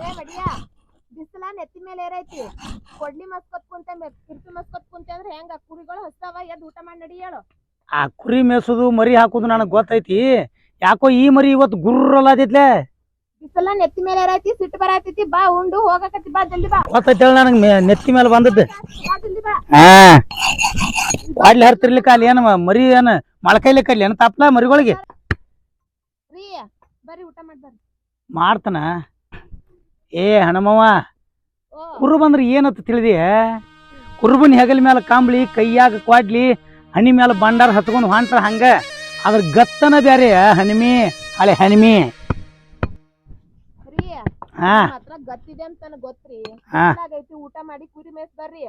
ಏ ಬಡಿಯ ಬಿಸಿಲ ನೆತ್ತಿ ಮೇಲೆ ಏರೈತಿ. ಕೊಡ್ಲಿ ಮಸ್ಕೊತ್ ಕುಂತ ಕಿರ್ಪಿ ಮಸ್ಕೊತ್ ಕುಂತೆ ಅಂದ್ರೆ ಹೆಂಗ? ಕುರಿಗಳು ಹಸ್ತಾವ ಎದ್ ಊಟ ಮಾಡಿ ನಡಿ ಹೇಳು. ಆ ಕುರಿ ಮೇಸೋದು ಮರಿ ಹಾಕುದು ನನಗೆ ಗೊತ್ತೈತಿ. ಯಾಕೋ ಈ ಮರಿ ಇವತ್ತು ಗುರ್ರಲ್ಲಾದಿತ್ಲೆ ಬಿಸಿಲ ನೆತ್ತಿ ಮೇಲೆ ಏರೈತಿ ಸಿಟ್ಟು ಬರತೈತಿ. ಬಾ ಉಂಡು ಹೋಗಕತ್ತಿ ಬಾ ಜಲ್ದಿ ಬಾ. ಗೊತ್ತೈತಿ ಹೇಳ ನನಗೆ ನೆತ್ತಿ ಮೇಲೆ ಬಂದದ್ದು. ಬಾ ಬಾ. ಹಾ. ಬಾಡ್ಲಿ ಹರ್ತಿರ್ಲಿಕ್ಕ ಅಲ್ಲಿ ಏನ ಮರಿ ಏನ ಮೊಳಕೈಲಿಕ್ಕ ಅಲ್ಲಿ ಏನು ತಾಪ್ಲ ಮರಿಗಳಿಗೆ? ಬರ್ರಿ ಊಟ ಮಾಡಿ ಬರ್ರಿ. ಮಾಡ್ತಾನ. ಏ ಹಣಮವ್ವ ಓ. ಕುರು ಬಂದ್ರೆ ಏನತ್ತ ತಿಳಿದಿ? ಕುರುಬನ್ ಹೆಗಲ ಮೇಲೆ ಕಾಂಬ್ಳಿ ಕೈಯಾಗ ಕ್ವಾಡ್ಲಿ ಹನಿ ಮೇಲೆ ಬಂಡಾರ ಹತ್ಕೊಂಡು ಹೊಂಟ್ರ ಹಂಗ. ಅದ್ರ ಗತ್ತನ ಬ್ಯಾರೆ ಹನಿಮಿ ಹಳೆ ಹನಿಮಿ ಆಯ್ತಾಯ್ತ ಹಾ. ಹತ್ರ ಗತ್ತಿದೆ ಅಂತ ನನಗ್ ಗೊತ್ತ್ರಿ. ಹಾ. ಆಗೈತಿ ಊಟ ಮಾಡಿ ಕುರಿ ಮೇಸ್ ಬರ್ರಿ.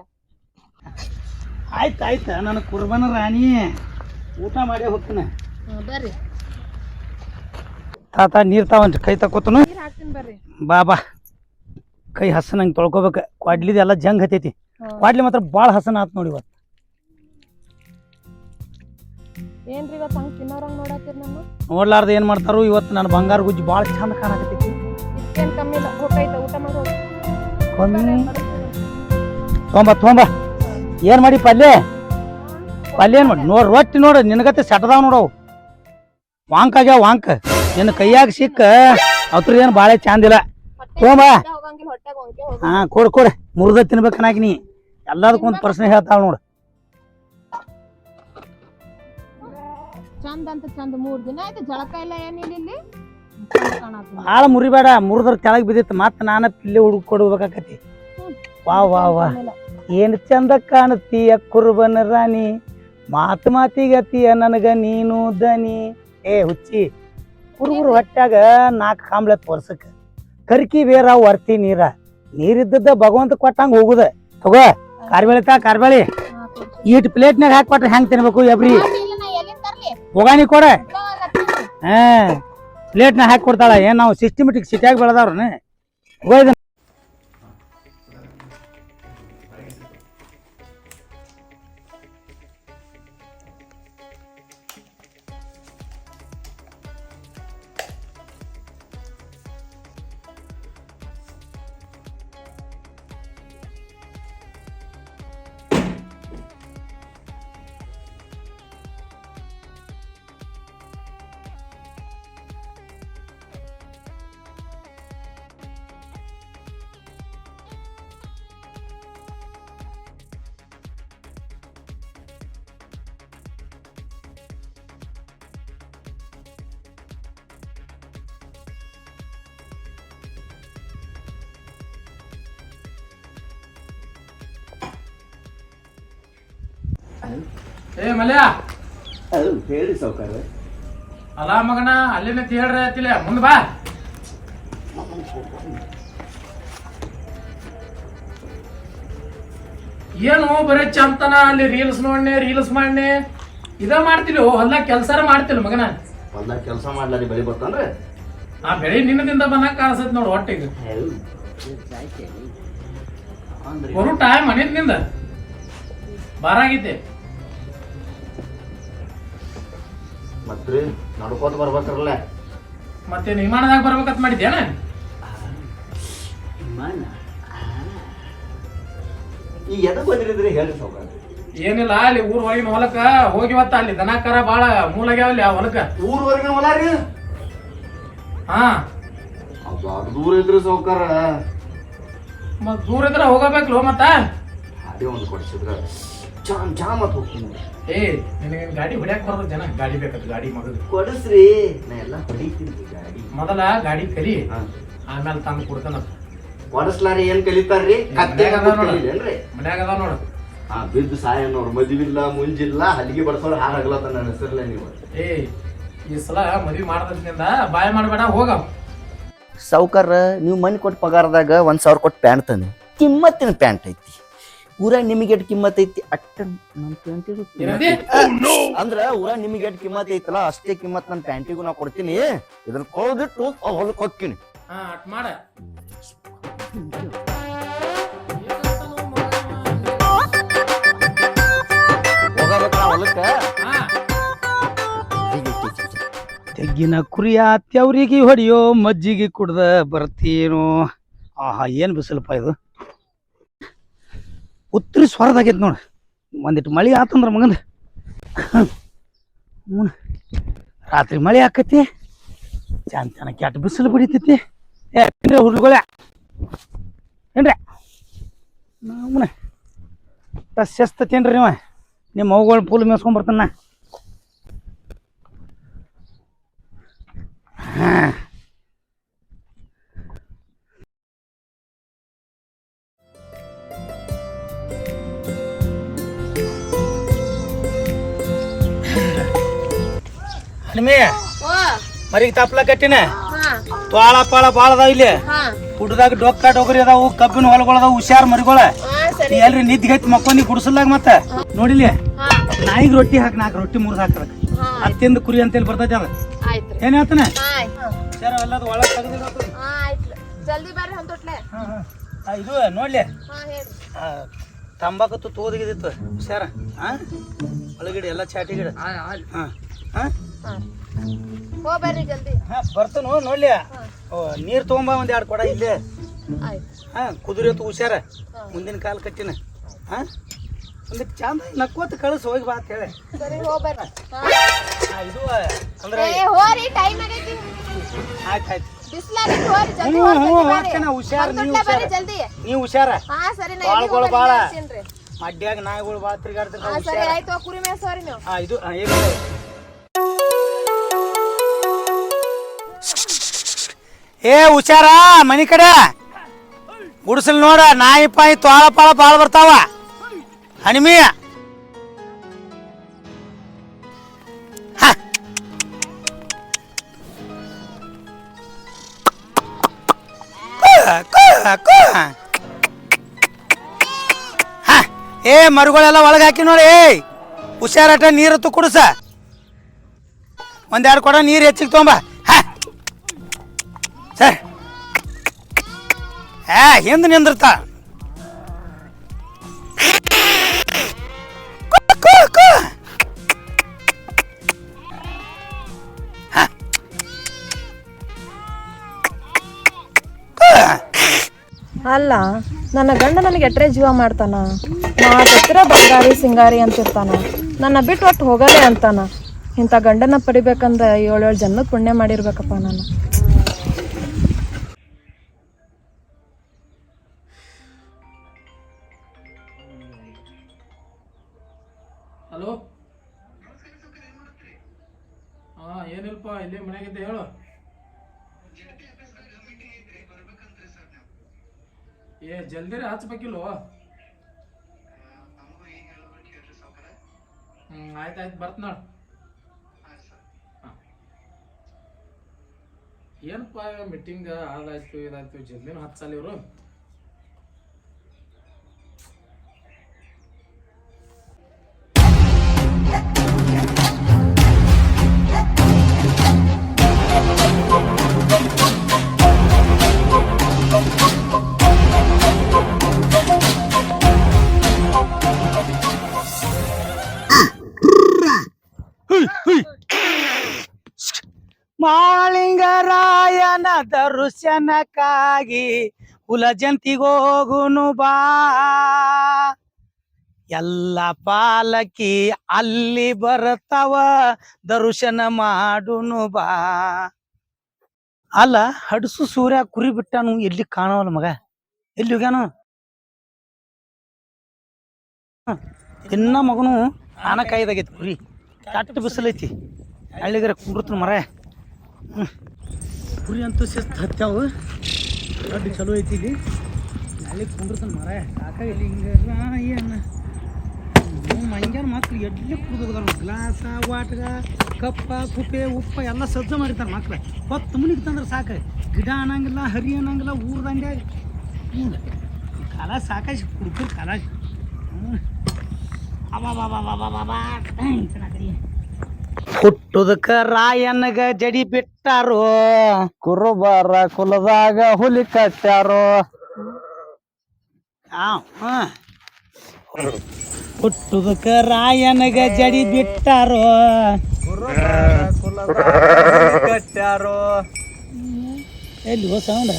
ಆಯ್ತು ಆಯ್ತು. ನನ್ನ ಕುರ್ಬನ ರಾಣಿ. ಊಟ ಮಾಡೇ ಹೋಗ್ತೀನಿ. ಬರ್ರಿ. ತಾತ ನೀರ್ ತಾವಂತ ಕೈ ತಕೋತನು ನೀರ್ ಕೈ ಬರ್ರಿ. ಬಾ ಬಾ. ಕೈ ಹಸನಂಗೆ ತೊಳ್ಕೊಬೇಕು. ಕ್ವಾಡ್ಲಿದ ಎಲ್ಲ ಜಂಗ್ ಹತ್ತೈತಿ. ಕ್ವಾಡ್ಲಿ ಮಾತ್ರ ಭಾಳ ಹಸನ ಆತ್ ನೋಡಿ ಇವತ್ತು. ಏನ್ರಿ ಇವತ್ತು ಹಂಗ್ ತಿನ್ನೋರಂಗ್ ನೋಡತ್ತೀರಿ ನನ್ನ ನೋಡ್ಲಾರ್ದ ಏನ್ ಮಾಡ್ತಾರೋ ಇವತ್ತು ನನ್ನ ಬಂಗಾರ ಗುಜ್ಜಿ ಭಾಳ ಚಂದ ಕಾಣಕತ್ತೈತಿ. ಕಮ್ಮಿ ಇಲ್ಲ. ಹೋಗೈತ ಊಟ ಮಾಡಿ. ಹೋಗಿ ಕೊಮ್ಮಿ ತೊಂಬ ತೊಂಬ. ಏನ್ ಮಾಡಿ ಪಲ್ಯ? ಪಲ್ಯ ಏನ್ ಮಾಡಿ? ನೋಡ್ರಿ ರೊಟ್ಟಿ ನೋಡು. ನಿನಗತ್ತೆ ಸೆಟದಾವ ನೋಡವು ವಾಂಕ್ ಆಗ್ಯಾವ ವಾಂಕ್. ನಿನ್ನ ಕೈಯಾಗ ಸಿಕ್ಕ ಅವ್ರ ಏನು ಭಾಳ ಚಂದಿಲ್ಲ ತೊಂಬ ಹೋಗಂಗಿಲ್ಲ ಹೊಟ್ಟೆಗೆ ಹೊಂಕೆ ಹೋಗ. ಹಾ ಕೊಡ್ ಕೊಡ್. ಮುರ್ದ ತಿನ್ಬೇಕನ್ನಾಗಿ ನೀ. ಎಲ್ಲದಕ್ಕೂ ಒಂದು ಪ್ರಶ್ನೆ ಹೇಳ್ತಾಳ ನೋಡು. ಚಂದ ಅಂತ ಚಂದ ಮೂರ್ ದಿನ ಆಯ್ತು ಜಳಕ ಇಲ್ಲ ಏನಿಲ್ಲ ಇಲ್ಲಿ ಚಂದ ಭಾಳ ಮುರಿಬೇಡ ಮುರಿದ್ರ ಕೆಳಗ್ ಬಿದ್ದಿತ್ತು ಮತ್ತೆ ನಾನ ಇಲ್ಲಿ ಹುಡುಗ ಕೊಡ್ಬೇಕಾಕತಿ ವಾ ವಾ ವಾ. ಏನು ಏನ್ ಚಂದ ಕಾಣುತ್ತೀಯ ಕುರುಬನ ರಾಣಿ? ಮಾತು ಮಾತಿಗತಿಯ ನನಗ ನೀನು ದನಿ ಏ ಹುಚ್ಚಿ. ಕುರುಬರು ಹೊಟ್ಟಾಗ ನಾಲ್ಕು ಕಾಂಬ್ಳತ್ ವರ್ಷಕ್ಕ ಕರ್ಕಿ ಬೇರ ವರ್ತಿ ನೀರ. ನೀರಿದ್ದದ ಭಗವಂತ ಕೊಟ್ಟಂಗ ಹೋಗುದ. ತಗೋ, ಕಾರ್ಬೇಳಿ ತಾ, ಕಾರ್ಬೇಳಿ. ಈಟ್ ಪ್ಲೇಟ್ನಾಗ ಹಾಕ್ಕೊಟ್ರೆ ಹೆಂಗ್ ತಿನ್ಬೇಕು ಎಬ್ರಿ? ಹೋಗಾಣಿ ಕೊಡ. ಹಾ ಪ್ಲೇಟ್ನ ಹಾಕಿ ಕೊಡ್ತಾಳ. ಏನ್ ನಾವು ಸಿಸ್ಟಮೆಟಿಕ್ ಸಿಟಿಯಾಗಿ ಬೆಳೆದವ್ರನ್ನ ಏ ಮಲ್ಯ. ಅದು ಹೇಳಿ ಸೌಕರ್ಯ ಅಲ್ಲ ಮಗನ ಅಲ್ಲಿನ ಹೇಳ್ರಿ ಆತಿಲ್ಲ ಮುಂದ್ ಬಾ. ಏನು ಬರೀ ಚಂತನ ಅಲ್ಲಿ ರೀಲ್ಸ್ ನೋಡ್ನೆ ರೀಲ್ಸ್ ಮಾಡ್ನೆ? ಇದ ಮಾಡ್ತಿಲ್ಲ ಹೊಲ ಕೆಲ್ಸಾರ ಮಾಡ್ತಿಲ್ಲ ಮಗನ. ಹೊಲ್ದಾಗ ಕೆಲಸ ಮಾಡ್ಲಾರಿ ಬೆಳಿ ಬರ್ತಂದ್ರೆ ಆ ಬೆಳಿ ನಿನ್ನದಿಂದ ಬಂದಾಗ ಕಾಣಿಸತ್ ನೋಡು ಹೊಟ್ಟೆಗೆ. ಬರೋ ಟೈಮ್ ಮನೆಯಿಂದ ನಿಂದ. ಮತ್ರಿ ನಡ್ಕೋತ ಬರ್ಬೇಕ್ರಲ್ಲ. ಮತ್ತೆ ವಿಮಾನದಾಗ ಬರ್ಬೇಕಂತ ಮಾಡಿದ್ಯಾನ ವಿಮಾನ ಈ ಎದಕ್ ಬಂದಿರಿದ್ರಿ ಹೇಳಿ ಸೌಕರ್ಯ ಏನಿಲ್ಲ ಅಲ್ಲಿ ಊರ್ ಹೊರಗಿನ ಹೊಲಕ್ಕ ಹೋಗಿವತ್ತ ಅಲ್ಲಿ ದನ ಕರ ಬಾಳ ಮೂಲಾಗ್ಯಾವಲ್ಲಿ ಆ ಹೊಲಕ್ಕ. ಊರ್ವರೆಗೆ ಹೊಲ ರೀ? ಹಾ. ಅದು ದೂರ ಇದ್ರಿ ಸೌಕರ್ಯ ಮತ್ ದೂರ ಇದ್ರ ಹೋಗಬೇಕಲ್ಲ ಮತ್ತ? ಅದೇ ಒಂದು ಕೊಡ್ಸಿದ್ರ. ಚಾಮ್ ಚಾಮ್ ಅಂತ ಹೋಗ್ತೀನಿ. ಏ ನಿನಗೆ ಗಾಡಿ ಹೊಡ್ಯಾಕ್ ಬರೋದು ಜನ. ಗಾಡಿ ಬೇಕತ್ ಗಾಡಿ ಮಗದು. ಕೊಡಸ್ರಿ. ನಾ ಎಲ್ಲ ಹೊಡಿತೀನಿ ಗಾಡಿ. ಮೊದಲ ಗಾಡಿ ಕಲಿ. ಹಾ. ಆಮೇಲೆ ತಂದು ಕೊಡ್ತಾನ ಕೊಡಸ್ಲಾರಿ ಏನ್ ಕಲಿತಾರ್ರಿ? ಕತ್ತೆ ಮನ್ಯಾಗ ಅದಾವ ನೋಡು. ಕಲಿಲೇನ್ರಿ? ಮನ್ಯಾಗ ಅದಾವ ನೋಡು. ಹಾ ಬಿದ್ದು ಸಾಯ ನೋಡ್ ಮದುವಿಲ್ಲ ಮುಂಜಿಲ್ಲ ಹಲಿಗೆ ಬಡ್ಸೋರ್ ಹಾರಾಗ್ಲತ್ತ ನನ್ನ ಹೆಸರ್ಲೆ ನೀವು. ಏ ಈ ಸಲ ಮದ್ವಿ ಮಾಡದ್ರಿಂದ ಬಾಯ್ ಮಾಡಬೇಡ ಹೋಗ. ಸಾವುಕಾರ ನೀವು ಮನೆ ಕೊಟ್ಟು ಪಗಾರದಾಗ ಒಂದ್ ಸಾವಿರ ಕೊಟ್ಟು ಪ್ಯಾಂಟ್ ತಂದೆ ಕಿಮ್ಮತ್ತಿನ ಪ್ಯಾಂಟ್ ಐತಿ. ಊರಾಗ ನಿಮಗೆ ಎಷ್ಟು ಕಿಮ್ಮತ್ ಐತಿ. ಅಟ್ಟ ನನ್ನ ಪ್ಯಾಂಟಿಗೂ ಏನಂದಿ? ಅಂದ್ರ ಊರಾಗ ನಿಮಗೆ ಎಷ್ಟು ಕಿಮ್ಮತ್ ಐತಲ್ಲ ಅಷ್ಟೇ ಕಿಮ್ಮತ್ ನನ್ನ ಪ್ಯಾಂಟಿಗೂ ನಾ ಕೊಡ್ತೀನಿ. ಇದನ್ನ ಕೊಳ್ದಿಟ್ಟು ಹೊಲಕ್ಕೆ ಹೋಗ್ತೀನಿ. ಹಾ ಅಟ್ ಮಾಡ. ಹೋಗಬೇಕ ಹೊಲಕ್ಕ? ಹಾ. ತೆಗ್ಗಿನ ಕುರಿಯ ತ್ಯವ್ರಿಗೆ ಹೊಡಿಯೋ ಮಜ್ಜಿಗೆ ಕುಡ್ದ ಬರ್ತೀನೋ. ಆಹಾ ಏನ್ ಬಿಸಿಲಪ್ಪ ಇದು? ಉತ್ತರಿ ಸ್ವರದಾಗೈತಿ ನೋಡಿ. ಒಂದಿಟ್ಟು ಮಳೆ ಆತಂದ್ರ ಮಗಂದ. ರಾತ್ರಿ ಮಳೆ ಆಕತಿ. ಚಾನ್ ಚೆನ್ನ ಕೆಟ್ಟ ಬಿಸಿಲು ಬಡಿತೈತಿ. ಏನ್ರಿ ಹುಡುಗಳ ಏನ್ರಿ? ನಮ್ಮನೆ ಸೆಸ್ತತೇನ್ರಿ ನೀವು? ನಿಮ್ಮ ಅವುಗಳ ಪೂಲ್ ಮೇಸ್ಕೊಂಡ್ಬರ್ತಾನ ಹಾಂ. ಹನುಮೆ ಓ ಮರಿಗೆ ತಪ್ಲ ಕಟ್ಟಿನ? ಹಾ. ತೋಳ ಪಾಳ ಭಾಳ ಅದಾವ ಇಲ್ಲಿ. ಹಾ. ಹುಡ್ದಾಗ ಡೊಕ್ಕ ಡೊಗರಿ ಅದಾವು ಕಬ್ಬಿನ ಹೊಲಗಳು ಅದಾವು ಹುಷಾರ್ ಮರಿಗಳ. ಹಾ ಸರಿ. ನೀ ಎಲ್ರಿ ನಿದ್ಗೈತಿ ಮಕ್ಕೊಂದಿ ಗುಡಿಸಲಾಗ ಮತ್ತ? ನೋಡಿಲಿ ಹಾ. ನಾಯಿಗೆ ರೊಟ್ಟಿ ಹಾಕಿ ನಾಲ್ಕು ರೊಟ್ಟಿ ಮುರಿದು ಹಾಕದಕ್ಕೆ ಹಾ. ಅತ್ತಿಂದ ಕುರಿ ಅಂತೇಳಿ ಬರ್ತೈತಿ ಅದ. ಏನ್ ಹೇಳ್ತಾನೆ? ಇದು ನೋಡ್ಲಿ. ತಂಬಾಕು ತೋದಿಗಿದಿತ್ತು ಹುಷಾರ. ಹಾ ಒಳಗಿಡ ಎಲ್ಲ ಚಾಟಿ ಗಿಡ. ಹಾ ಹಾ. ಜಲ್ದಿ. ಹಾ ಬರ್ತನು ನೋಡ್ಲಿ. ಓ ನೀರ್ ತಗೊಂಬ ಒಂದ್ ಎರಡು ಕೊಡ ಇಲ್ಲೇ. ಆಯ್ತು. ಹಾ ಕುದುರೆ ಹೊತ್ತು ಹುಷಾರ. ಮುಂದಿನ ಕಾಲ ಕಟ್ಟಿನ. ಹಾ? ಒಂದಕ್ಕೆ ಚಂದ ನಕ್ಕೋತ ಕಳಿಸ್ ಹೋಗಿ ಬಾ ಅಂತ ಹೇಳಿ. ಸರಿ ಇದು ಅಂದ್ರೆ ಏ ಹೋರಿ ಟೈಮ್ ಆಗೈತಿ. ಆಯ್ತು ಆಯ್ತು. ಹೋರಿ ಜಲ್ದಿ ಹ್ಞೂ, ಹುಷಾರ್, ನೀ ಬರ್ರಿ ಹುಷಾರ್. ಜಲ್ದಿ. ನೀವು ಹುಷಾರ. ಹಾ ಸರಿ ನಾ ಬಾಳ್ಗಳು ಅನ್ಸೀನ್ರಿ. ಮಡ್ಯಾಗ ನಾಯಿಗಳು ಭಾಳ ಹಾ ಸರಿ ಆಯ್ತು ಹೋಗ್ ಕುರಿ ಮೇಯ್ಸೋರಿ ನೀವು. ಹಾ ಇದು ಏನು ಏ, ಹುಷಾರ? ಮನಿ ಕಡೆ? ಗುಡಿಸಲ್ ನೋಡ, ನಾಯಿ ಪಾಯಿ ತೋಳ ಪಾಳ ಬಾಳ ಬರ್ತಾವ. ಹಣಿಮಿ. ಏ, ಮರುಗಳೆಲ್ಲ ಒಳಗೆ ಹಾಕಿ ನೋಡಿ, ಏಯ್. ಹುಷಾರಟ ನೀರತ್ತು ಕುಡಿಸ. ಒಂದೆರಡು ಕೊಡ ನೀರು ಹೆಚ್ಚಿಗೆ ತೊಗೊಂಬ. ಹ ಸರ್ ಹಿಂದೆ ನಿಂದಿರ್ತ. ಅಲ್ಲ, ನನ್ನ ಗಂಡ ನನಗೆ ಎಟ್ರೆ ಜೀವ ಮಾಡ್ತಾನ? ಮಾತ್ರ ಬಂಗಾರಿ, ಸಿಂಗಾರಿ ಅಂತಿರ್ತಾನ. ನನ್ನ ಬಿಟ್ಟು ಒಟ್ಟು ಹೋಗಲೇ ಅಂತಾನ. ಇಂಥ ಗಂಡನ ಪಡಿಬೇಕಂದ ಏಳೇಳು ಜನ್ಮದ ಪುಣ್ಯ ಮಾಡಿರ್ಬೇಕಪ್ಪ ನಾನು. ಹಲೋ? ಹಾ ಏನಿಲ್ಪ ಇಲ್ಲಿ ಮನೆಗಿದ್ದೆ ಹೇಳು. ಏ, ಜಲ್ದಿರಿ ಹಚ್ಬೇಕಿಲ್ವ ಹ್ಮ್ ಆಯ್ತಾಯ್ತು ಬರ್ತ ನೋಡು. ಏನಪ್ಪ ಮೀಟಿಂಗ್ ಅದಾಯ್ತು ಇದಾಯ್ತು ಜಲ್ದಿನೂ ಹಚ್ಚಲ್ಲ ಇವರು. ಮಾಳಿಂಗರಾಯನ ಕುಲ ಜಂತಿಗೋಗುನು ಬಾ. ಎಲ್ಲ ಪಾಲಕಿ ಅಲ್ಲಿ ಬರ್ತಾವ, ದರ್ಶನ ಮಾಡುನು ಬಾ. ಅಲ್ಲ, ಹಡಸು ಸೂರ್ಯ ಕುರಿ ಬಿಟ್ಟನು, ಎಲ್ಲಿ ಕಾಣವಲ್ಲ ಮಗ? ಎಲ್ಲಿ ಹೋಗ್ಯಾನು? ಇನ್ನ ಮಗನು ಆನ ಕುರಿ. ಕಟ್ಟು ಬಿಸಿಲೈತಿ. ಹಳ್ಳಿಗರ ಕುಂಡ್ರತನ ಮರ. ಹ್ಮ್. ಕುರಿ ಅಂತೂ ಶಿಸ್ತು ಹತ್ಯಾವು ದೊಡ್ಡ ಚಲೋ ಐತಿ ಇಲ್ಲಿ. ಅಲ್ಲಿ ಕುಂಡ್ರತನ ಮರ ಸಾಕಾಗಿಲ್ಲ ಹಿಂಗೆ ಏನು ಮಂಗ್ಯಾನ ಮಕ್ಳು ಎಡ್ಲಿ ಕುಡ್ದು ಗ್ಲಾಸ, ವಾಟ್ಗ, ಕಪ್ಪ, ಕುಪ್ಪೆ, ಉಪ್ಪ ಎಲ್ಲ ಸಜ್ಜ ಮಾಡಿರ್ತಾರೆ ಮಕ್ಳು. ಹೊತ್ತು ಮುನಿಗೆ ತಂದ್ರೆ ಸಾಕು. ಗಿಡ ಅನ್ನಂಗಿಲ್ಲ, ಹರಿ ಅನ್ನಂಗಿಲ್ಲ ಊರ್ ದಂಡ್ಯಾಗ ಹ್ಞೂ ಕಾಲ ಸಾಕಾಗಿ ಬಾಬಾ ಕಾಲ. ಹ್ಞೂ ಹುಟ್ಟುದಕ್ಕ ರಾಯನಗ ಜಡಿ ಬಿಟ್ಟಾರೋ. ಕುರುಬಾರ ಕುಲದಾಗ ಹುಲಿ ಕಟ್ಟಾರೋ ಹುಟ್ಟುದಕ್ಕ ರಾಯನಗ ಜಡಿ ಬಿಟ್ಟಾರೋ. ಕಟ್ಟಾರೋ ಎಲ್ಲಿ ಸೌಂಡ್?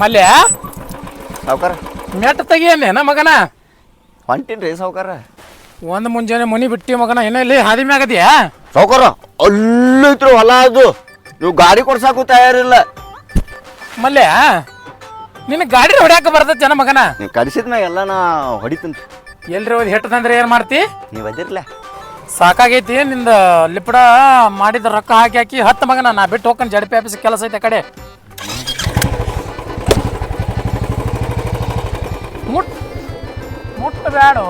ಮಲ್ಯ? ಸೌಕರ ಮೆಟ್ಟ ತೆಗಿಯನ್ನೇನ ಮಗನ? ಹೊಂಟೀನ್ರಿ ಸಾವ್ಕಾರ. ಒಂದು ಮುಂಜಾನೆ ಮನಿ ಬಿಟ್ಟಿ ಮಗನ ಏನ ಇಲ್ಲಿ ಹಾದಿ ಮ್ಯಾಗದ್ಯಾ ಸಾವುಕಾರ ಅಲ್ಲಿದ್ರು ಹೊಲ ಅದು. ನೀವು ಗಾಡಿ ಕೊಡ್ಸಾಕು ತಯಾರಿಲ್ಲ. ಮಲ್ಯ ನಿನ್ನ ಗಾಡಿ ಹೊಡ್ಯಾಕ ಬರ್ತೈತೆ ಜನ ಮಗನ? ನೀವು ಕಲಿಸಿದ ಮ್ಯಾಗ ಎಲ್ಲ ನಾ ಹೊಡಿತೀನಿ. ಎಲ್ರಿ ಹೋದ್ ಹೆಟ್ಟದಂದ್ರೆ ಏನು ಮಾಡ್ತಿ? ನೀವು ಅದಿರ್ಲ. ಸಾಕಾಗೈತಿ ನಿಂದ ಲಿಪಡ ಮಾಡಿದ ರೊಕ್ಕ ಹಾಕಿ ಹಾಕಿ ಹತ್ತು ಮಗನ ನಾ ಬಿಟ್ಟು ಹೋಗ್ಕೊಂಡು ಜಡಪಿ ಆಫೀಸ್ ಕೆಲಸ ಐತೆ ಆ ಕಡೆ. ಮುಟ್ ಮುಟ್ಟ ಬ್ಯಾಡು.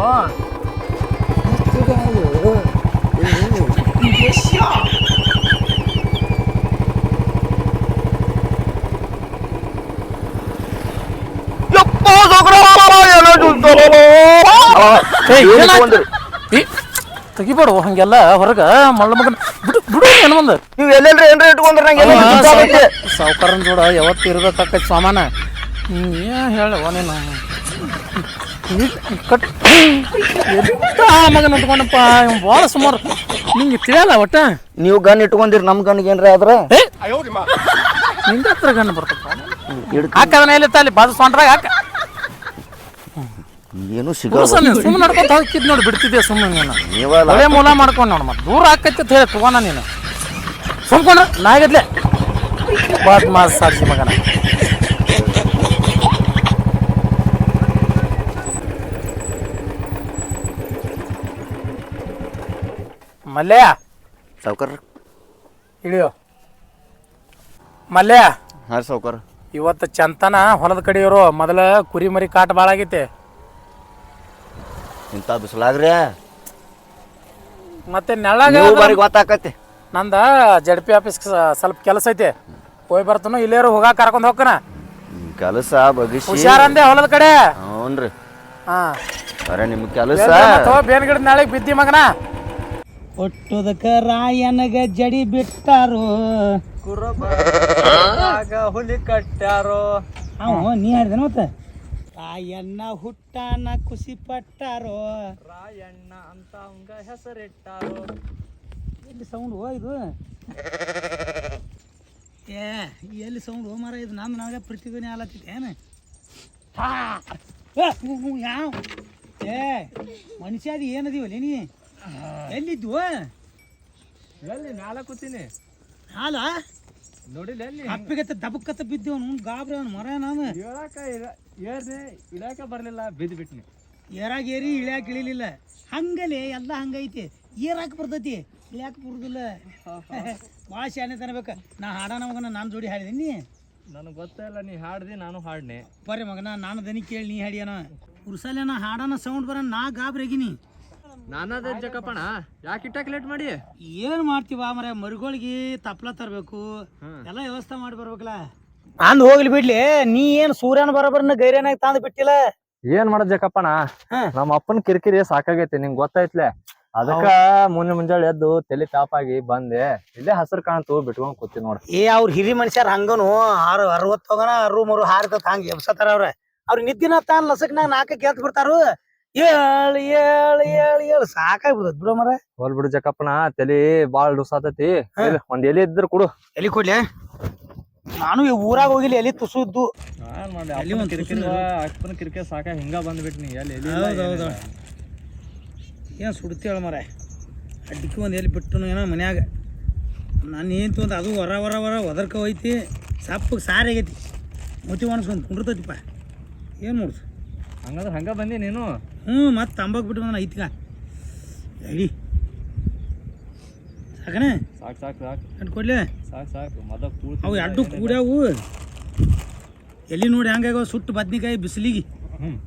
ತೆಗಿಬೇಡು ಹಂಗೆಲ್ಲ ಹೊರಗ ಮಳ್ಳ ಮಗನ ಬಿಡು ಬಿಡು ಏನು ಮುಂದೆ ನೀವು ಎಲ್ಲೆಲ್ರಿ ಏನ್ರಿ ಇಟ್ಕೊಂಡ್ರೆ ನಂಗೆ. ಸಾವುಕಾರನ್ ಜೋಡ ಯಾವತ್ತು ಇರ್ಬೇಕಾಕೈತಿ ಸಾಮಾನ ಏನ್ ಹೇಳ ನೀನು? ಕಟ್ ಎಂತ ಮಗನ ಇಟ್ಕೊಂಡಪ್ಪ ಇವ್ ಭಾಳ ಸುಮಾರು. ನಿಂಗೆ ತಿಳಿಯಲ್ಲ ಒಟ್ಟ? ನೀವು ಗನ್ ಇಟ್ಕೊಂಡಿರಿ ನಮ್ ಗನ್ಗೆ ಏನ್ರ ಆದ್ರ? ನಿಂದ ಹತ್ರ ಗನ್ ಬರ್ತಪ್ಪ. ಹಾಕದನ ಎಲ್ಲಿ ಅಲ್ಲಿ ಬಾಜು ಸೊಂಡ್ರಾಗ ಹಾಕ. ಏನು ಸಿಗಲ್ಲ. ಸುಮ್ಮನೆ ನಡ್ಕೊಂತ ಹಾಕಿದ್ ನೋಡಿ ಬಿಡ್ತಿದ್ದೆ ಸುಮ್ಮನೆ ನೀನು. ನೀವಲ್ಲ. ಒಳ್ಳೆ ಮೂಲ ಮಾಡ್ಕೊಂಡು ನೋಡು ಮತ್ತೆ ದೂರ ಆಕೈತಿ ಅಂತ ಹೇಳಿ ತಗೋಣ ನೀನು. ಸುಮ್ಕೊಂಡ್ರ ನಾಗದ್ಲೆ ಬಾತ್ ಮಾಸ್ ಸಾಕ್ಷಿ ಮಗನ. ಮಲ್ಯ? ಸಾವುಕಾರ. ಇಳಿಯೋ. ಮಲ್ಯ? ಹಾಂ ಸಾವುಕಾರ. ಇವತ್ತು ಚಂತನ ಹೊಲದ ಕಡೆ ಇರೋ ಮೊದಲ ಕುರಿ ಮರಿ ಕಾಟ ಭಾಳ ಆಗೈತೆ. ಇಂಥ ಬಿಸಿಲಾಗ್ರಿ ಮತ್ತೆ ನೆಳ್ಳಾಗ ಗೊತ್ತಾಕತಿ ನಂದ ಜಡ್ ಪಿ ಆಫೀಸ್ ಸ್ವಲ್ಪ ಕೆಲಸ ಐತೆ. ಹೋಗಿ ಬರ್ತನು ಇಲ್ಲೇ ಹೋಗಾಕ ಕರ್ಕೊಂಡು ಹೋಗ್ಕನ. ಕೆಲಸ ಬಗಿಸಿ. ಹುಷಾರಂದೆ ಹೊಲದ ಕಡೆ. ಹ್ಞೂನ್ರಿ. ಹಾ. ಅರೆ ನಿಮ್ ಕೆಲಸ. ಬೇನ್ ಗಿಡದ ನಾಳೆಗೆ ಬಿದ್ದಿ ಮಗನ. ಒಟ್ಟುದಕ ರಾಯನಗ ಜಡಿ ಬಿಟ್ಟಾರು. ಹುಲಿ ಕಟ್ಟಾರೋ ಅವ ನೀ ಹೇಳಿದೆ ಮತ್ತೆ? ರಾಯಣ್ಣ ಹುಟ್ಟಾನ ಖುಷಿ ಪಟ್ಟಾರೋ? ರಾಯಣ್ಣ ಅಂತ ಅವಂಗ ಹೆಸರಿಟ್ಟಾರೋ? ಎಲ್ಲಿ ಸೌಂಡ್ ಹೋ ಇದು? ಏ ಎಲ್ಲಿ ಸೌಂಡ್ ಹೋ ಮರ ಇದು? ನಂದು ನನಗೆ ಪ್ರತಿದಿನ ಆಲತ್ತಿತ್ತು ಏನು? ಯಾವ? ಏ ಮನುಷ್ಯ ಅದು ಏನದೀವಲ್ಲ ನೀ? ಎಲ್ಲಿದ್ವು ಎಲ್ಲಿ ನಾಲ್ಕು ಕೂತೀನಿ. ಹಾಲ ನೋಡಿಲ್ಲ ಎಲ್ಲಿ? ಅಪ್ಪಿಗತ್ತ ದಬಕ್ಕತ್ತ ಬಿದ್ದೇವ್ ಅವ್ನು ಗಾಬ್ರಿ ಅವ್ನು ಮರ ನಾನು. ಹೇಳಕ ಏರ್ದೆ ಇಡಾಕ ಬರ್ಲಿಲ್ಲ ಬಿದ್ದು ಬಿಟ್ನಿ ಏರಾಗ ಏರಿ ಇಳ್ಯಾಕ ಇಳಿಲಿಲ್ಲ. ಹಂಗಲೇ ಎಲ್ಲ ಹಂಗೈತಿ. ಏರಾಕ ಬರ್ತೈತಿ? ಇಳ್ಯಾಕ ಬರುದಿಲ್ಲ. ಭಾಳ ಶಾನೆ ತನಬೇಕ ನಾ ಹಾಡನ ಮಗನ ನಾನು ಜೋಡಿ ಹಾಡಿದೀನಿ ನನಗೆ ಗೊತ್ತೇ ಇಲ್ಲ ನೀ ಹಾಡ್ದಿ ನಾನು ಹಾಡ್ನೆ. ಬರ್ರಿ ಮಗನ ನಾನು ದನಿ ಕೇಳಿ ನೀ ಹಾಡಿಯನ. ಉರ್ಸಲೇನ ಹಾಡನ ಸೌಂಡ್ ಬರ ನಾ ಗಾಬ್ರಿ ಆಗಿನಿ. ನಾನದ ಜಕಪ್ಪಣ ಯಾಕೆ ಇಟ್ಟಾಕ ಲೇಟ್ ಮಾಡಿ? ಏನು ಮಾಡ್ತೀವ ಮರ ಮರಿಗಳಿಗೆ ತಪ್ಲ ತರಬೇಕು. ಎಲ್ಲ ವ್ಯವಸ್ಥೆ ಮಾಡಿ ಬರ್ಬೇಕಲ್ಲ. ಅಂದ್ ಹೋಗ್ಲಿ ಬಿಡ್ಲಿ. ನೀ ಏನ್ ಸೂರ್ಯನ ಬರೋಬರ್ನ ಗೈರ್ಯನಾಗ ತಂದ್ ಬಿಟ್ಟಿಲ್ಲ? ಏನ್ ಮಾಡೋದ್ ಜಕ್ಕಪ್ಪಣ ಹಾ. ನಮ್ಮ ಅಪ್ಪನ ಕಿರಿಕಿರಿ ಸಾಕಾಗೈತಿ ನಿಂಗ್ ಗೊತ್ತೈತ್ಲೆ ಅದಕ್ಕ ಮುಂಜೆ ಮುಂಜಾಳೆ ಎದ್ದು ತಲೆ ತಾಪಾಗಿ ಬಂದೆ. ಇಲ್ಲೇ ಹಸಿರು ಕಾಣ್ತು ಬಿಟ್ಕೊಂಡ್ ಕೂತಿ ನೋಡ. ಏ ಅವ್ರ ಹಿರಿ ಮನುಷ್ಯರ ಹಂಗನು ಆರು ಅರವತ್ತು ಹೋಗನ ಅರು ಮರು ಹಾರ್ತತ್ ಹಂಗ ಎಬ್ಸತಾರ ಅವ್ರ. ಅವ್ರ ನಿದ್ದಿನ ತಾನ್ ಲಸಕ್ನಾಗ ನಾಲ್ಕ ಕೇಳ್ತ ಬಿಡ್ತಾರು ಏಳ್ ಏಳ್ ಏಳ್ ಏಳ್ ಸಾಕಾಗ್ಬಿಡ್ತದ ಬಿಡು ಮರ ಹೋಲ್ ಬಿಡು ಜಕಪ್ಪನ ತಲಿ ಬಾಳ್ ಡುಸಾತತಿ ಒಂದ್ ಎಲೆ ಇದ್ರ ಕೊಡು. ಎಲಿ ಕೊಡ್ಲಿ ನಾನು ಈ ಊರಾಗ ಹೋಗಿಲ್ಲ ಎಲೆ ತುಸು ಇದ್ದು ಏನ್ ಎಲ್ಲಿ ಒಂದ್ ಕಿರಿಕಿರಿ ತುಸು ಅಪ್ಪನ ಕಿರಿಕಿರಿ ಸಾಕ ಹಿಂಗ ಬಂದ್ಬಿಟ್ನಿ ಎಲ್ಲಿ ಎಲ್ಲಿ ಏನು ಸುಡ್ತೇಳ ಮರ ಅಡ್ಡಿಕ್ಕೆ ಒಂದ್ ಎಲ್ಲಿ ಬಿಟ್ಟನು ಏನೋ ಮನ್ಯಾಗ. ನಾನು ಏನು ಅಂತ ಅದು ಹೊರ ಹೊರ ಹೊರ ಒದರ್ಕ ಹೋಯ್ತಿ. ಸಪ್ಪಗೆ ಸಾರಿ ಆಗೈತಿ ಮುತಿ ಒಣಸ್ಕೊಂಡು ಕುಂಡಿರ್ತೈತಿಪ್ಪ. ಏನು ಮಾಡ್ಸು ಹಂಗಂದ್ರ ಹಂಗ ಬಂದಿ ನೀನು? ಹ್ಞೂ ಮತ್ತೆ ತಂಬಾಕು ಬಿಟ್ಟು ಬಂದ ಐತಿಗ. ಹೇಳಿ ಸಾಕನೆ ಸಾಕ್ ಸಾಕ್ ಸಾಕ್. ಕೊಡ್ಲಿ? ಸಾಕ್ ಸಾಕು. ಅವು ಎರಡು ಕೂಡ್ಯಾವು. ಎಲ್ಲಿ ನೋಡಿ ಹಂಗಾಗ ಸುಟ್ಟು ಬದ್ನಿಕಾಯಿ ಬಿಸಿಲಿಗೆ.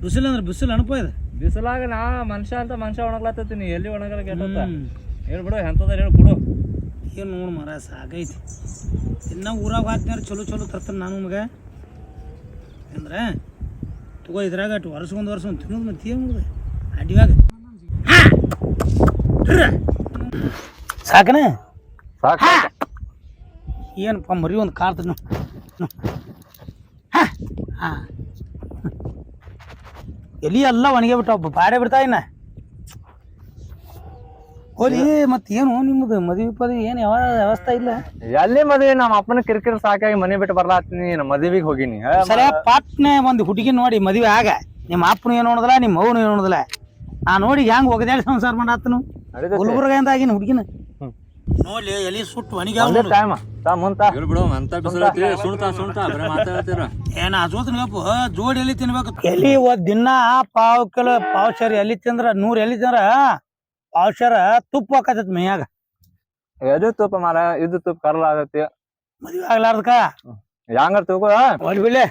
ಬಿಸಿಲು ಅಂದ್ರೆ ಬಿಸಿಲು ಅನುಪ ಇದೆ. ಬಿಸಿಲಾಗ ನಾ ಮನುಷ್ಯ ಅಂತ ಮನುಷ್ಯ ಒಣಗ್ಲತ್ತೀನಿ. ಎಲ್ಲಿ ಒಣಗಲ್ಲ ಕೆಟ್ಟತ್ತ? ಹೇಳಿ ಹೇಳ್ಬಿಡು ಎಂಥದ್ರು ಹೇಳಿ ಕೊಡು. ಏನು ನೋಡು ಮರ ಸಾಕೈತಿ ಇನ್ನ ಊರಾಗ ಹಾಕ್ನಾರ ಚಲೋ ಚಲೋ ತರ್ತಾನೆ ನಾನು ಮಗ ಅಂದ್ರೆ ತಗೋ ಇದ್ರಾಗ ಅಟ್ಟು ವರ್ಷ ಒಂದು ವರ್ಷ ಒಂದು ತಿನ್ನೋದು ಮತ್ತೆ ಏನು ಅಡ್ಡಿವಾಗ ಸಾಕನ? ಸಾಕ್. ಏನಪ್ಪ ಮರಿ ಒಂದು ಕಾರ್ತನು ಹಾಂ. ಎಲಿ ಎಲ್ಲ ಒಣಗಿ ಬಿಟ್ಟಾವ ಬಾಡೆ ಬಿಡ್ತಾ ಇನ್ನ. ಹೋಲಿ ಮತ್ ಏನು ನಿಮ್ದು ಮದ್ವಿ ಪದವಿ ಏನ್ ಯಾವ ವ್ಯವಸ್ಥೆ ಇಲ್ಲ? ಎಲ್ಲಿ ಮದ್ವಿ? ನಮ್ಮ ಅಪ್ಪನ ಕಿರಿಕಿರಿ ಸಾಕಾಗಿ ಮನೆ ಬಿಟ್ಟು ಬರ್ಲಾತೀನಿ ನಮ್ಮ ಮದ್ವಿಗ್ ಹೋಗಿನಿ. ಸರಿ ಪಾಟ್ನೆ ಒಂದು ಹುಡುಗಿ ನೋಡಿ ಮದ್ವೆ ಆಗ. ನಿಮ್ಮ ಅಪ್ಪನು ಏನು ನೋಡಿದಲ್ಲ ನಿಮ್ಮ ಅವನು ಏನು ನೋಡಿದಲ್ಲ ನಾ ನೋಡಿ ಹೆಂಗ್ ಹೋಗದೇಳಿ ಸಂಸಾರ ಮಾಡಾತನು. ನಡೀತೈತಿ. ಆಗಿನ ಹುಡುಗಿನ. ನೋಡಿ ನೋಡ್ಲಿ ಎಲ್ಲಿ ಸುಟ್ಟು ಒಣಗ್ಯಾವ ಟೈಮ್ ತಾ ಮುಂತ ಇವ್ರು ಬಿಡು ಅಂತ ಬಿಸಿಲೈತಿ. ಸುಣ್ತಾ ಸುಣ್ತಾ ಬರೀ ಮಾತಾಡ್ತೀರ? ಏನ ಅಜೋತನಪ್ಪ ಜೋಡಿ ಎಲ್ಲಿ ತಿನ್ಬೇಕು. ಎಲ್ಲಿ ಒಂದ್ ದಿನ ಪಾವ್ ಕಿಲೋ ಪಾವ್ ಶೇರ್ ಎಲ್ಲಿ ತಿಂದ್ರ ನೂರ್ ಎಲ್ಲಿ ತಿಂದ್ರ ಪಾವ್ ಶೇರ ತುಪ್ಪ ಹಾಕತೈತಿ ಮೈಯಾಗ. ಎದು ತುಪ್ಪ ಮಾರ ಇದು ತುಪ್ಪ ಕರ್ಲ ಆಗತ್ತೆ ಮದ್ವೆ ಆಗ್ಲಾರ್ದಕ? ಹೆಂಗಾರ ತಗೋ ಬಿಡಲಿ.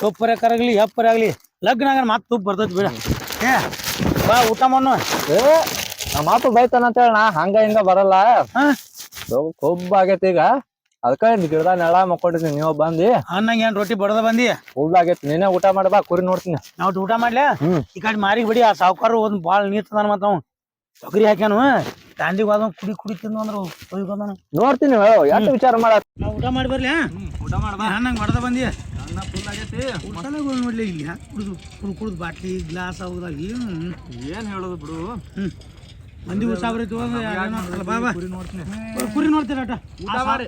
ತುಪ್ಪರೆ ಕರಗ್ಲಿ ಎಪ್ಪರ ಆಗ್ಲಿ. ಲಗ್ನ ಆಗ ಮತ್ ತುಪ್ಪ ಬರ್ತೈತಿ ಬಿಡ. ಏ ಬಾ ಊಟ ಮಣ್ಣು ಏ ನಮ್ಮ ಮಾತು ಬೈತಾನ ಅಂತ ಹೇಳಿ ನಾ ಹಂಗ ಹಿಂಗ ಬರಲ್ಲ. ಕೊಬ್ಬ ಆಗೈತಿ ಈಗ. ಅದಕ್ಕ ಗಿಡದ ನೆಳ ಮಕ್ಕೊಂಡಿದ್ದೀನಿ ನೀವು ಬಂದಿ. ಅನ್ನಂಗ ಏನ್ ರೊಟ್ಟಿ ಬಡದ ಬಂದಿ? ಕೊಬ್ಬ ಆಗೈತಿ ನೀನೇ ಊಟ ಮಾಡಿ ಬಾ ಕುರಿ ನೋಡ್ತೀನಿ. ನಾವ್ ಊಟ ಮಾಡ್ಲೆ. ಈ ಕಡೆ ಮಾರಿಗೆ ಬಿಡಿ ಆ ಸಾವುಕಾರ ಒಂದ್ ಬಾಳ್ ನೀರ್ತದ ಮತ್ತ ತೊಗರಿ ಹಾಕ್ಯಾನು ದಾಂಡಿಗೆ ಹೋದ ಕುಡಿ ಕುಡಿ ತಿನ್ನು ಅಂದ್ರು ನೋಡ್ತೀನಿ ಎಷ್ಟು ವಿಚಾರ ಮಾಡ ಊಟ ಮಾಡಿ ಬರ್ಲಿ ಊಟ ಮಾಡ್ಬಾ ಹಣ್ಣಂಗೆ ಬಡದ ಬಂದಿ. ಊಟನೇ ಹೋಗ್ ನೋಡ್ಲಿ ಇಲ್ಲಿ ಕುಡಿದು ಕುಡ್ದು ಕುಡ್ದು ಕುಡ್ದು ಬಾಟ್ಲಿ ಗ್ಲಾಸ್ ಹೋಗದಾಗ ಏನು ಏನ್ ಹೇಳೋದು ಬಿಡು. ಮಂದಿ ಉಸಾಬ್ರಿ ಬಾ ಬಾ. ಕುರಿ ನೋಡ್ತೀರ ಆಟ? ಊಟ ಮಾಡಿ.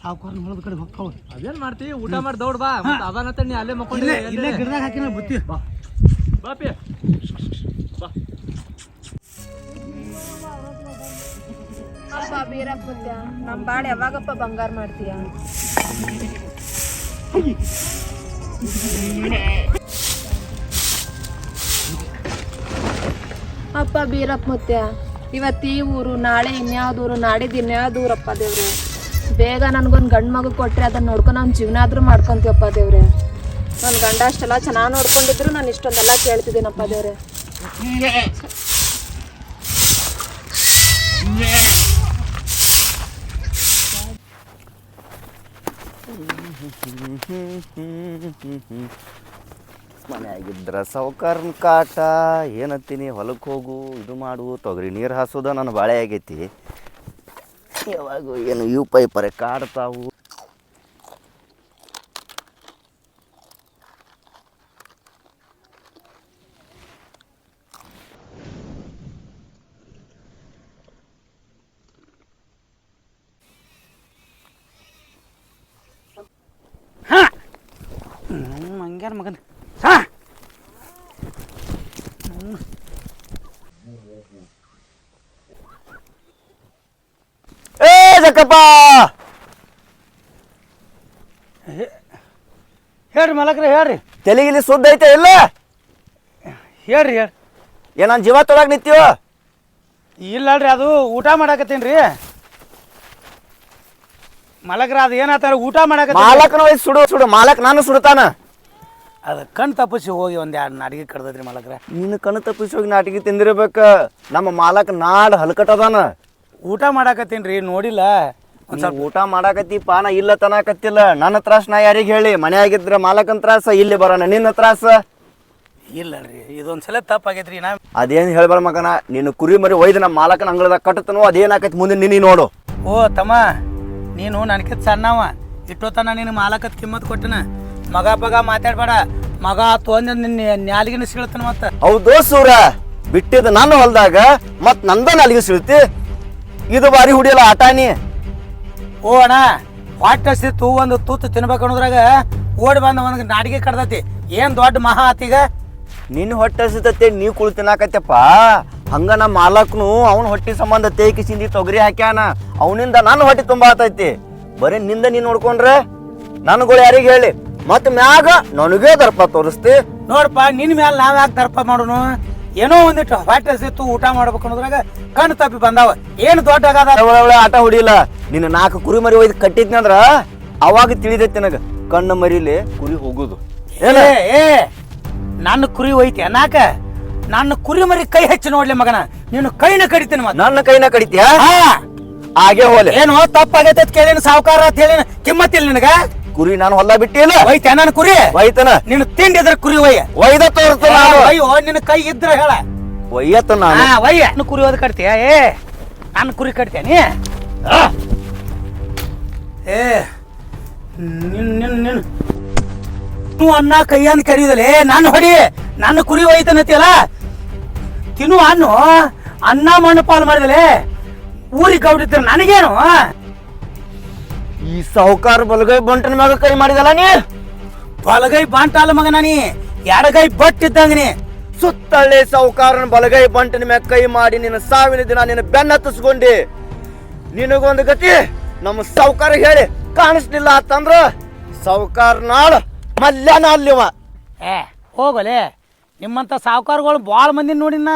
ಸಾವುಕಾರ ಹೊಲದ ಕಡೆ ಹೋಗ್ತಾವ ಅದೇನ್ ಮಾಡ್ತಿ? ಊಟ ಮಾಡಿ ದೌಡ್ ಬಾ. ಮತ್ತ್ ಅದಾನಂತ ನೀ ಅಲ್ಲೇ ಇಲ್ಲೇ ಮಕ್ಕೊಂಡಿದ್ದೆ. ಇಲ್ಲೇ ಗಿಡದಾಗ ಹಾಕಿನ ಬುತ್ತಿ. ಬಾಪಿ. ಅಪ್ಪ ಬೀರಪ್ಪ ಮುತ್ಯ ನಮ್ ಬಾಡ್ ಯಾವಾಗಪ್ಪ ಬಂಗಾರ ಮಾಡ್ತೀಯ? ಅಪ್ಪ ಬೀರಪ್ಪ ಮುತ್ಯ ಇವತ್ತು ಈ ಊರು, ನಾಳೆ ಇನ್ಯಾವ್ದು ಊರು ನಾಡಿದ್ದು ಇನ್ಯಾವ್ದು ಊರಪ್ಪ ದೇವ್ರೆ? ಬೇಗ ನನಗೊಂದು ಗಂಡು ಮಗು ಕೊಟ್ಟರೆ ಅದನ್ನ ನೋಡ್ಕೊಂಡು ನಾನು ಜೀವನ ಆದರೂ ಮಾಡ್ಕೊಂತೀವಪ್ಪ ದೇವ್ರೆ. ನನ್ನ ಗಂಡ ಅಷ್ಟೆಲ್ಲ ಚೆನ್ನಾಗಿ ನೋಡ್ಕೊಂಡಿದ್ರು, ನಾನು ಇಷ್ಟೊಂದೆಲ್ಲ ಕೇಳ್ತಿದ್ದೀನಪ್ಪ ದೇವ್ರೆ. ಮನ್ಯಾಗಿದ್ರ ಸಾವುಕಾರನ ಕಾಟ ಏನಂತೀನಿ ಹೊಲಕ್ಕೆ ಹೋಗು, ಇದು ಮಾಡು, ತೊಗರಿ ನೀರು ಹಾಸೋದ ನನ್ನ ಬಾಳೆ ಆಗೈತಿ. ಯಾವಾಗ ಏನು ಯು ಪೈಪರೆ ಕಾಡ್ತಾವು ಮಂಗ್ಯಾರ ಮಗನ ಹಾ ಏ ಜಕ್ಕಪ್ಪ ಹೇಳ್ರಿ ಮಲಕ್ರ ಹೇಳ್ರಿ. ತೆಲಿಗಿಲಿ ಸುದ್ದ ಐತೆ ಇಲ್ಲ? ಹೇಳ್ರಿ ಹೇಳ್ರಿ. ಏ ನಾನು ಜೀವ ತೊಳಗ್ ನಿಂತೀವ? ಇಲ್ಲಲ್ರಿ ಅದು ಊಟ ಮಾಡಕತ್ತೀನಿ ರೀ. ಮಾಲಕ್ರ ಅದು ಏನಾತಾರ ಊಟ ಮಾಡಾಕ ಮಾಲಕನ ಒಯ್ದು ಸುಡು ಸುಡು. ಮಾಲಕ್ ನಾನು ಸುಡ್ತಾನ ಅದು ಕಣ್ ತಪ್ಪಿಸಿ ಹೋಗಿ ಒಂದು ಎರಡು ಅಡಿಗೆ ಕಡ್ದೈತ್ರಿ ಮಲಕ್ರ ನೀನು ಕಣ್ಣು ತಪ್ಪಿಸಿ ಹೋಗಿ ನಾಟಿಗೆ ತಿಂದಿರ್ಬೇಕು. ನಮ್ಮ ಮಾಲಕ್ ನಾಡ್ ಹಲ್ಕಟ್ಟದಾನ ಊಟ ಮಾಡಾಕತ್ತೀನಿ ರೀ ನೋಡಿಲ್ಲ. ನೀ ಊಟ ಮಾಡಾಕತ್ತಿ ಪಾನ ಇಲ್ಲ ತನಕತ್ತಿಲ್ಲ. ನನ್ನ ತ್ರಾಸ ನಾ ಯಾರಿಗೆ ಹೇಳಿ? ಮನೆಯಾಗಿದ್ರ ಮಾಲಕನ್ ತ್ರಾಸ ಇಲ್ಲಿ ಬರೋಣ ನಿನ್ನ ತ್ರಾಸ? ಇಲ್ಲಲ್ರಿ ಇದೊಂದ್ಸಲ ತಪ್ಪಾಗೈತ್ರಿ ನಾ ಅದೇನ್ ಹೇಳ್ಬಾರ ಮಗನ ನೀನು ಕುರಿ ಮರಿ ಒಯ್ದು ನಮ್ಮ ಮಾಲಕನ ಅಂಗಳದಾಗ ಕಟ್ಟತನು ಅದೇನಾಕೈತಿ ಮುಂದೆ ನಿನ್ನ ನೋಡು. ಓ ತಮ್ಮ ನೀನು ನನಕಿತ್ ಸಣ್ಣವ ಇಟ್ಟೋತನ ನಿನ್ನ ಮಾಲಕತ್ ಕಿಮ್ಮತ್ ಕೊಟ್ಟನ. ಮಗ ಪಗ ಮಾತಾಡ್ಬೇಡ ಮಗ ತೊಂದ ನಿನ್ನ ನ್ಯಾಲಿಗಿನ ಸಿಳ್ತಾನ ಮತ್ತ. ಹೌದು ಸೂರ ಬಿಟ್ಟಿದ ನಾನು ಹೊಲ್ದಾಗ ಮತ್ ನಂದ ನಾಲಿಗೆ ಸಿಳ್ತಿ ಇದು ಬಾರಿ ಹುಡಿಯಲ್ಲ ಆಟಾನಿ ಓ ಅಣ್ಣ ಹೊಟ್ಟೆ ಸಿತ್ತು ಒಂದು ತುತ್ತು ತಿನ್ಬೇಕು ಅನ್ನೋದ್ರಾಗ ಓಡಿ ಬಂದ ಒಂದು ನಾಡಿಗೆ ಕಡ್ದತಿ ಏನ್ ದೊಡ್ಡ ಮಹಾ ಆತೀಗ ನಿನ್ನ ಹೊಟ್ಟೆ ಹಸಿತತೆ ನೀ ಕುಳ್ ತಿನ್ನಾಕತ್ತಪ್ಪ. ಹಂಗ ನಮ್ಮ ಮಾಲಕ್ನು ಅವನ ಹೊಟ್ಟಿ ಸಂಬಂಧ ತೇಕಿ ಸಿಂದಿ ತೊಗರಿ ಹಾಕ್ಯಾನ. ಅವನಿಂದ ನನ್ನ ಹೊಟ್ಟೆ ತುಂಬ ಆತೈತಿ. ಬರೀ ನಿಂದ ನೀನ್ ನೋಡ್ಕೊಂಡ್ರೆ? ನನ್ಗಳು ಯಾರಿಗೆ ಹೇಳಿ? ಮತ್ ಮ್ಯಾಗ ನನಗೇ ದರ್ಪ ತೋರಿಸ್ತಿ. ನೋಡಪ್ಪ ನಿನ್ ಮ್ಯಾಲ ನಾವ್ ಯಾಕೆ ದರ್ಪ ಮಾಡೋನು? ಏನೋ ಒಂದಿಟ್ಟು ಹೊಟ್ಟೆ ಸಿತ್ತು ಊಟ ಮಾಡ್ಬೇಕು ಅನ್ನೋದ್ರಾಗ ಕಣ್ಣು ತಪ್ಪಿ ಬಂದಾವ. ಏನು ದೊಡ್ಡ ಆಗದ ಆಟ ಹೊಡಿಲ್ಲ ನಿನ್ನ ನಾಲ್ಕು ಕುರಿ ಮರಿ ಒಯ್ದು ಕಟ್ಟಿದ್ನ ಅಂದ್ರ ಅವಾಗ ತಿಳಿದೈತಿ ನನಗ. ಕಣ್ಣು ಮರಿಲಿ ಕುರಿ ಹೋಗುದು. ಏ ಏ ನನ್ನ ಕುರಿ ಒಯ್ತಿ ನಾಕ ನನ್ನ ಕುರಿ ಮರಿ ಕೈ ಹಚ್ಚಿ ನೋಡ್ಲಿ ಮಗನ. ನೀನು ಕೈನ ಕಡಿತೀನಿ ಮತ್ತ. ನನ್ನ ಕೈನ ಕಡಿತೀಯ? ಹಾ. ಹಾಗೆ ಹೋಲೆ ಏನೋ ತಪ್ಪಾಗೈತೆ ಕೇಳಿನ ಸಾವುಕಾರ ಅಂತ ಹೇಳಿನ. ಕಿಮ್ಮತ್ತಿಲ್ಲ ನಿನಗ? ಕುರಿ ನಾನು ಹೊಲ ಬಿಟ್ಟಿಲ್ಲ. ಒಯ್ತ ನನ್ನ ಕುರಿ? ಒಯ್ತನ ನಿನ್ನ ತಿಂಡಿದ್ರ ಕುರಿ ಒಯ್ಯ. ಒಯ್ದ ತೋರಿಸ್ತ ನಾನು. ಅಯ್ಯೋ ನಿನ್ನ ಕೈ ಇದ್ರ ಹೇಳ. ಒಯ್ಯತ್ತ ನಾನು. ಒಯ್ಯ. ಕುರಿ ಹೋದ್ ಕಟ್ತೀಯ? ಏ ನಾನು ಕುರಿ ಕಟ್ತೇನಿ ನೀ. ಏ ನಿನ್ ನಿನ್ ನಿನ್. ನೀವು ಅನ್ನ ಕೈ ಅಂತ ಕರೀದಲೆ ನಾನು ಹೊಡಿ. ನನ್ನ ಕುರಿ ಹೋಯ್ತನತಿಯಲ್ಲ ತಿನ್ನು ಅನ್ನು. ಅನ್ನ ಮಣ್ಣು ಪಾಲು ಮಾಡಿದಲೆ ಊರಿಗೆ ಗೌಡಿದ್ರು ನನಗೇನು? ಈ ಸಾಹುಕಾರ ಬಲಗೈ ಬಂಟನ ಮ್ಯಾಗ ಕೈ ಮಾಡಿದಲ್ಲ ನೀ? ಬಲಗೈ ಬಂಟಾಲ ಮಗನ ನೀ? ಎಡಗೈ ಬಟ್ ಇದ್ದಂಗನಿ ಸುತ್ತಳ್ಳಿ ಸಾಹುಕಾರನ ಬಲಗೈ ಬಂಟನ ಮ್ಯಾಗ ಕೈ ಮಾಡಿ ನಿನ್ನ ಸಾವಿನ ದಿನ ನಿನ್ನ ಬೆನ್ನ ಹತ್ತಿಸ್ಕೊಂಡಿ. ನಿನಗೊಂದು ಗತಿ, ನಮ್ಮ ಸಾಹುಕಾರ ಹೇಳಿ, ಕಾಣಿಸ್ಲಿಲ್ಲ ಅಂತಂದ್ರ ಸಾಹುಕಾರ ನಾಳ ಮಲ್ಯಾನ ಅಲ್ಲಿವ ಏ, ಹೋಗಲೆ. ನಿಮ್ಮಂತ ಸಾಹುಕಾರಗಳು ಭಾಳ ಮಂದಿ ನೋಡಿನ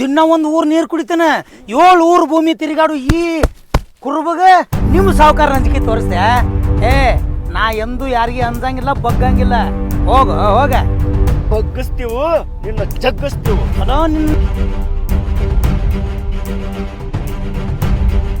ದಿನ ಒಂದು ಊರು ನೀರು ಕುಡಿತಾನ, ಏಳು ಊರು ಭೂಮಿ ತಿರುಗಾಡು ಈ ಕುರುಬಗ, ನಿಮ್ಮ ಸಾವುಕಾರ ಅಂಜಿಕೆ ತೋರಿಸ್ದೆ? ಏ, ನಾ ಎಂದೂ ಯಾರಿಗೆ ಅಂಜಂಗಿಲ್ಲ ಬಗ್ಗಂಗಿಲ್ಲ. ಹೋಗ ಹೋಗ. ಬಗ್ಗಿಸ್ತೀವು, ನಿನ್ನ ಜಗ್ಗಿಸ್ತೀವು. ಅದೋ ನಿನ್ನ